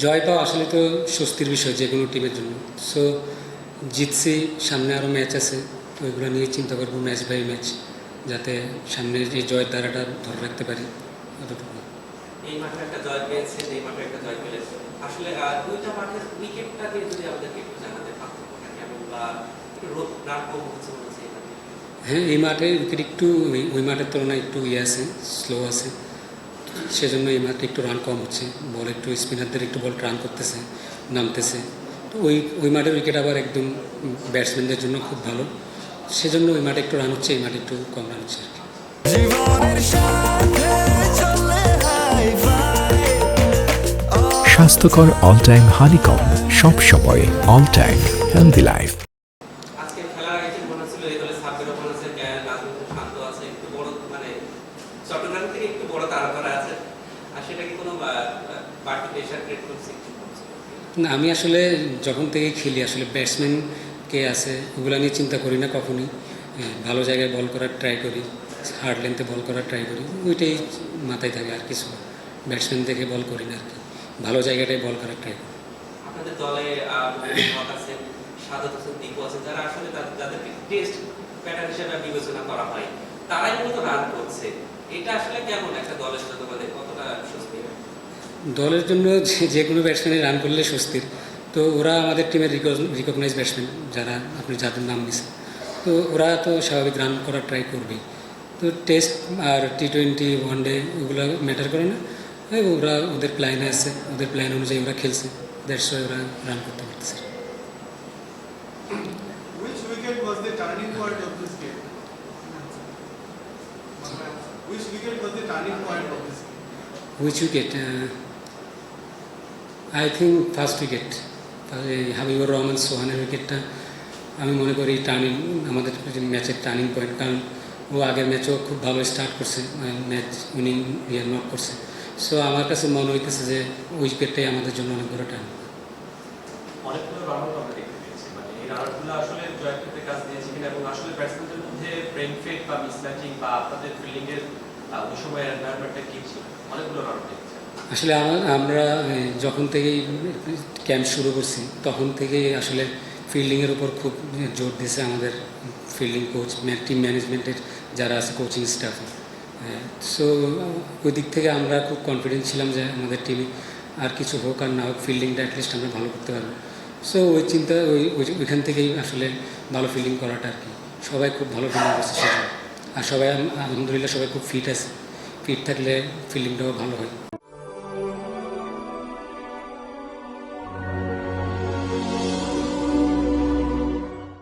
জয় পাওয়া আসলে তো স্বস্তির বিষয় যে কোনো টিমের জন্য। সো জিতছি সামনে আরও ম্যাচ আছে তো ওইগুলো নিয়ে চিন্তা করব ম্যাচ বাই ম্যাচ যাতে সামনে এই জয়ের দ্বারাটা ধরে রাখতে পারি অতটুকু এই মাঠে একটা জয় পেয়েছেন এই মাঠে একটা জয় পেলেন আসলে দুইটা মাঠের উইকেটটা যদি আমাদেরকে একটু জানাতে পার্থক্যটা কেমন বা রোদ রান কম হচ্ছে হচ্ছে এই মাঠে। হ্যাঁ এই মাঠে উইকেট একটু ওই মাঠের তুলনায় একটু ইয়ে আছে স্লো আছে। সেজন্য এই মাঠে একটু রান কম হচ্ছে। বল একটু স্পিনারদের একটু বল রান করতেছে নামতেছে। তো ওই ওই মাঠের উইকেট আবার একদম ব্যাটসম্যানদের জন্য খুব ভালো। সেজন্য ওই মাঠে একটু রান হচ্ছে এই মাঠে একটু কম রান হচ্ছে আর কি। স্বাস্থ্যকর অল টাইম হানিকম সব সময় অল টাইম হেলদি লাইফ আজকে খেলার আগে কি মনে হচ্ছিল এই দলে সাব্বির রহমান আছে নাজমুল খুব শান্ত আছে একটু বড় মানে চট্টগ্রাম থেকে একটু বড় তারা আছে আর সেটা কি কোনো বাড়তি প্রেশার ক্রিয়েট করছে না আমি আসলে যখন থেকে খেলি আসলে ব্যাটসম্যান কে আছে ওগুলো নিয়ে চিন্তা করি না কখনই। হ্যাঁ, ভালো জায়গায় বল করার ট্রাই করি হার্ড লেন্থে বল করার ট্রাই করি ওইটাই মাথায় থাকে আর কিছু। ব্যাটসম্যান দেখে বল করি না আর কি। ভালো জায়গাটায় বল করার ট্রাই করি। আপনাদের দলে সাদাত হোসেন দীপু আছেন যারা আসলে তাদের- যাদেরকে টেস্ট ব্যাটার হিসেবে বিবেচনা করা হয়। তারাই মূলত রান করছে। এটা আসলে কেমন একটা দলের সাথে তোমাদের? কতটা স্বস্তি দলের জন্য যে- কোনো ব্যাটসম্যানে রান করলে স্বস্তির তো ওরা আমাদের টিমের রিকগনাইজ ব্যাটসম্যান যারা আপনি যাদের নাম দিয়েছেন তো ওরা তো স্বাভাবিক রান করার ট্রাই করবেই। তো টেস্ট আর টি টোয়েন্টি ওয়ান ডে ওগুলো ম্যাটার করে না। ওরা ওদের প্ল্যানে আছে। ওদের প্ল্যান অনুযায়ী ওরা খেলছে। দ্যাটস ওয়াই ওরা রান করতে পারতেছে। Which wicket was the turning point of this game? Which wicket was the turning point of this game? Which wicket I think first wicket Habibur Rahman সোহানের উইকেটটা আমি মনে করি টার্নিং আমাদের ম্যাচের টার্নিং পয়েন্ট কারণ ও আগের ম্যাচও খুব ভালো স্টার্ট করছে ম্যাচ উইনিং নক করছে। সো আমার কাছে মনে হইতেছে যে উইকেটটাই আমাদের জন্য অনেক বড় টার্নিং অনেকগুলো রানআউট আমরা দেখতে রানআউটগুলো আসলে জয়ের ক্ষেত্রে কাজ দিয়েছে কিনা এবং আসলে ব্যাটসম্যানদের মধ্যে ব্রেন ফেট বা মিসম্যাচিং বা আপনাদের ফিল্ডিং এর ওই সময় এনভায়রনমেন্টটা কি ছিল? অনেকগুলো রানআউট আসলে আমরা যখন থেকেই ক্যাম্প শুরু করছি, তখন থেকেই আসলে ফিল্ডিংয়ের উপর খুব জোর দিয়েছে আমাদের ফিল্ডিং কোচ টিম ম্যানেজমেন্টের যারা আছে কোচিং স্টাফ সো ওই দিক থেকে আমরা খুব কনফিডেন্ট ছিলাম যে আমাদের টিমে আর কিছু হোক আর না হোক ফিল্ডিংটা অ্যাটলিস্ট আমরা ভালো করতে পারব। সো ওই চিন্তা, ওই, ওই- ওইখান থেকেই আসলে ভালো ফিলিং করাটা আর কি। সবাই খুব ভালো ফিলিং করছে সেটা। আর সবাই আলহামদুলিল্লাহ সবাই খুব ফিট আছে। ফিট থাকলে ফিলিংটাও ভালো হয়।